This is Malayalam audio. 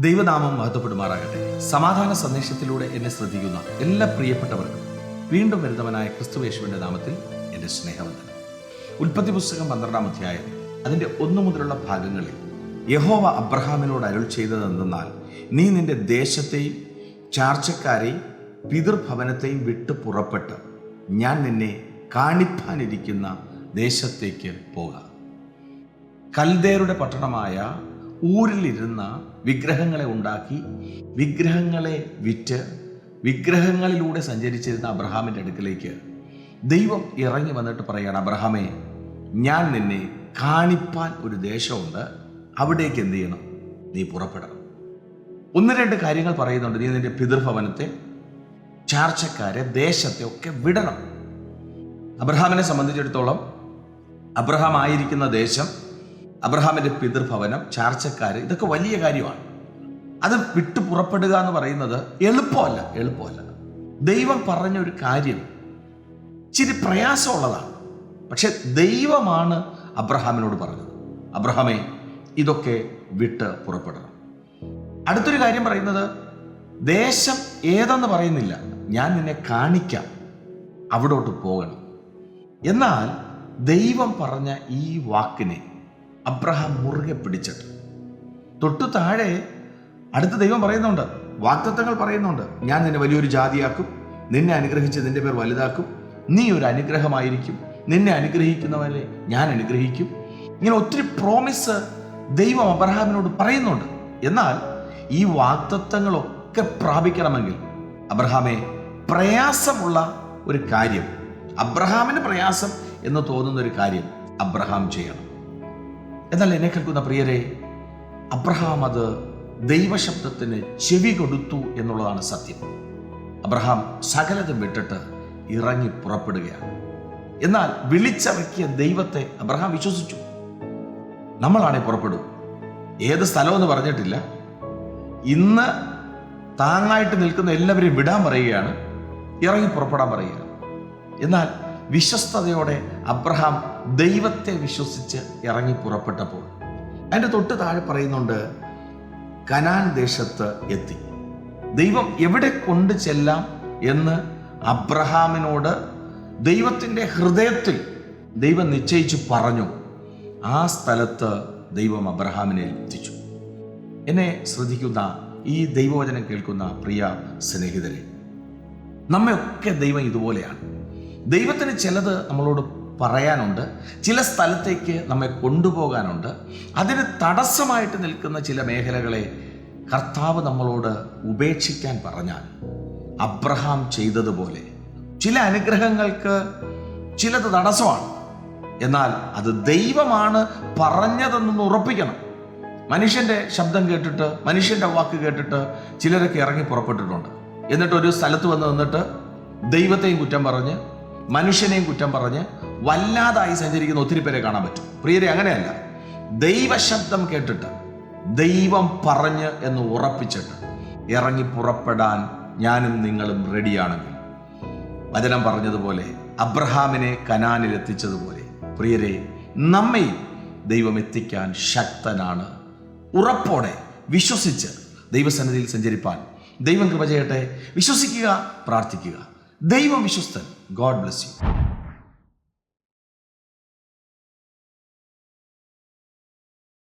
ദൈവനാമം മഹത്വപ്പെടുമാറാകട്ടെ. സമാധാന സന്ദേശത്തിലൂടെ എന്നെ ശ്രദ്ധിക്കുന്ന എല്ലാ പ്രിയപ്പെട്ടവർക്കും വീണ്ടും വരുന്നവനായ ക്രിസ്തുവേശുവിന്റെ നാമത്തിൽ എന്റെ സ്നേഹവന്ദനം. ഉൽപ്പത്തി പുസ്തകം പന്ത്രണ്ടാം അധ്യായം അതിന്റെ ഒന്നു മുതലുള്ള ഭാഗങ്ങളിൽ യഹോവ അബ്രഹാമിനോട് അരുൾ ചെയ്തതെന്നാൽ നീ നിന്റെ ദേശത്തെയും ചാർച്ചക്കാരെയും പിതൃഭവനത്തെയും വിട്ടു പുറപ്പെട്ട് ഞാൻ നിന്നെ കാണിപ്പാനിരിക്കുന്ന ദേശത്തേക്ക് പോകാം. കൽദേരുടെ പട്ടണമായ ഊരിലിരുന്ന വിഗ്രഹങ്ങളെ ഉണ്ടാക്കി വിഗ്രഹങ്ങളെ വിറ്റ് വിഗ്രഹങ്ങളിലൂടെ സഞ്ചരിച്ചിരുന്ന അബ്രഹാമിന്റെ അടുക്കലേക്ക് ദൈവം ഇറങ്ങി വന്നിട്ട് പറയാണ് അബ്രഹാമേ ഞാൻ നിന്നെ കാണിപ്പാൻ ഒരു ദേശമുണ്ട്. അവിടേക്ക് എന്ത് ചെയ്യണം? നീ പുറപ്പെടണം. ഒന്ന് രണ്ട് കാര്യങ്ങൾ പറയുന്നുണ്ട്. നീ നിന്റെ പിതൃഭവനത്തെ ചാർച്ചക്കാരെ ദേശത്തെ ഒക്കെ വിടണം. അബ്രഹാമിനെ സംബന്ധിച്ചിടത്തോളം അബ്രഹാം ആയിരിക്കുന്ന ദേശം അബ്രഹാമിന്റെ പിതൃഭവനം ചാർച്ചക്കാര് ഇതൊക്കെ വലിയ കാര്യമാണ്. അത് വിട്ടു പുറപ്പെടുക എന്ന് പറയുന്നത് എളുപ്പമല്ല എളുപ്പമല്ല. ദൈവം പറഞ്ഞ ഒരു കാര്യം ഇച്ചിരി പ്രയാസമുള്ളതാണ്. പക്ഷെ ദൈവമാണ് അബ്രഹാമിനോട് പറഞ്ഞത്. അബ്രഹാമേ ഇതൊക്കെ വിട്ട് പുറപ്പെടണം. അടുത്തൊരു കാര്യം പറയുന്നത് ദേശം ഏതെന്ന് പറയുന്നില്ല. ഞാൻ നിന്നെ കാണിക്കാം. അവിടോട്ട് പോകണം. എന്നാൽ ദൈവം പറഞ്ഞ ഈ വാക്കിനെ അബ്രഹാം മുറുകെ പിടിച്ചിട്ട് തൊട്ടു താഴെ അടുത്ത ദൈവം പറയുന്നുണ്ട് വാക്തത്വങ്ങൾ പറയുന്നുണ്ട്. ഞാൻ നിന്നെ വലിയൊരു ജാതിയാക്കും നിന്നെ അനുഗ്രഹിച്ച് നിന്റെ പേർ വലുതാക്കും നീ ഒരു അനുഗ്രഹമായിരിക്കും നിന്നെ അനുഗ്രഹിക്കുന്നവരെ ഞാൻ അനുഗ്രഹിക്കും. ഇങ്ങനെ ഒത്തിരി പ്രോമിസ് ദൈവം അബ്രഹാമിനോട് പറയുന്നുണ്ട്. എന്നാൽ ഈ വാക്തത്വങ്ങളൊക്കെ പ്രാപിക്കണമെങ്കിൽ അബ്രഹാമെ പ്രയാസമുള്ള ഒരു കാര്യം അബ്രഹാമിന് പ്രയാസം എന്ന് തോന്നുന്ന ഒരു കാര്യം അബ്രഹാം ചെയ്യണം. എന്നാൽ എന്നെ കേൾക്കുന്ന പ്രിയരെ അബ്രഹാം അത് ദൈവശബ്ദത്തിന് ചെവി കൊടുത്തു എന്നുള്ളതാണ് സത്യം. അബ്രഹാം സകലതും വിട്ടിട്ട് ഇറങ്ങി പുറപ്പെടുകയാണ്. എന്നാൽ വിളിച്ചിറക്കിയ ദൈവത്തെ അബ്രഹാം വിശ്വസിച്ചു. നമ്മളാണെ പുറപ്പെടും. ഏത് സ്ഥലമെന്ന് പറഞ്ഞിട്ടില്ല. ഇന്ന് താങ്ങായിട്ട് നിൽക്കുന്ന എല്ലാവരെയും വിടാൻ പറയുകയാണ്. ഇറങ്ങി പുറപ്പെടാൻ പറയുകയാണ്. എന്നാൽ വിശ്വസ്തയോടെ അബ്രഹാം ദൈവത്തെ വിശ്വസിച്ച് ഇറങ്ങി പുറപ്പെട്ടപ്പോൾ അതിന്റെ തൊട്ട് താഴെ പറയുന്നുണ്ട് കനാൻ ദേശത്ത് എത്തി. ദൈവം എവിടെ കൊണ്ടു ചെല്ലാം? എന്ന് അബ്രഹാമിനോട് ദൈവത്തിന്റെ ഹൃദയത്തിൽ ദൈവം നിശ്ചയിച്ചു പറഞ്ഞു. ആ സ്ഥലത്ത് ദൈവം അബ്രഹാമിനെ എത്തിച്ചു. എന്നെ ശ്രദ്ധിക്കുന്ന ഈ ദൈവവചനം കേൾക്കുന്ന പ്രിയ സ്നേഹിതരെ നമ്മയൊക്കെ ദൈവം ഇതുപോലെയാണ്. ദൈവത്തിന് ചിലത് നമ്മളോട് പറയാനുണ്ട്. ചില സ്ഥലത്തേക്ക് നമ്മെ കൊണ്ടുപോകാനുണ്ട്. അതിന് തടസ്സമായിട്ട് നിൽക്കുന്ന ചില മേഖലകളെ കർത്താവ് നമ്മളോട് ഉപേക്ഷിക്കാൻ പറഞ്ഞാൽ അബ്രഹാം ചെയ്തതുപോലെ ചില അനുഗ്രഹങ്ങൾക്ക് ചിലത് തടസ്സമാണ്. എന്നാൽ അത് ദൈവമാണ് പറഞ്ഞതെന്നൊന്ന് ഉറപ്പിക്കണം. മനുഷ്യന്റെ ശബ്ദം കേട്ടിട്ട് മനുഷ്യന്റെ വാക്ക് കേട്ടിട്ട് ചിലരൊക്കെ ഇറങ്ങി പുറപ്പെട്ടിട്ടുണ്ട്. എന്നിട്ട് ഒരു സ്ഥലത്ത് വന്ന് നിന്നിട്ട് ദൈവത്തെയും കുറ്റം പറഞ്ഞ് മനുഷ്യനെയും കുറ്റം പറഞ്ഞ് വല്ലാതായി സഞ്ചരിക്കുന്ന ഒത്തിരി പേരെ കാണാൻ പറ്റും. പ്രിയരെ അങ്ങനെയല്ല. ദൈവശബ്ദം കേട്ടിട്ട് ദൈവം പറഞ്ഞ് എന്ന് ഉറപ്പിച്ചിട്ട് ഇറങ്ങി പുറപ്പെടാൻ ഞാനും നിങ്ങളും റെഡിയാണെങ്കിൽ. വചനം പറഞ്ഞതുപോലെ അബ്രഹാമിനെ കനാനിൽ എത്തിച്ചതുപോലെ പ്രിയരെ നമ്മയും ദൈവം എത്തിക്കാൻ ശക്തനാണ്. ഉറപ്പോടെ വിശ്വസിച്ച് ദൈവസന്നിധിയിൽ സഞ്ചരിപ്പാൻ ദൈവം കൃപ ചെയ്യട്ടെ. വിശ്വസിക്കുക പ്രാർത്ഥിക്കുക. ദൈവം വിശ്വസ്തൻ. God bless you.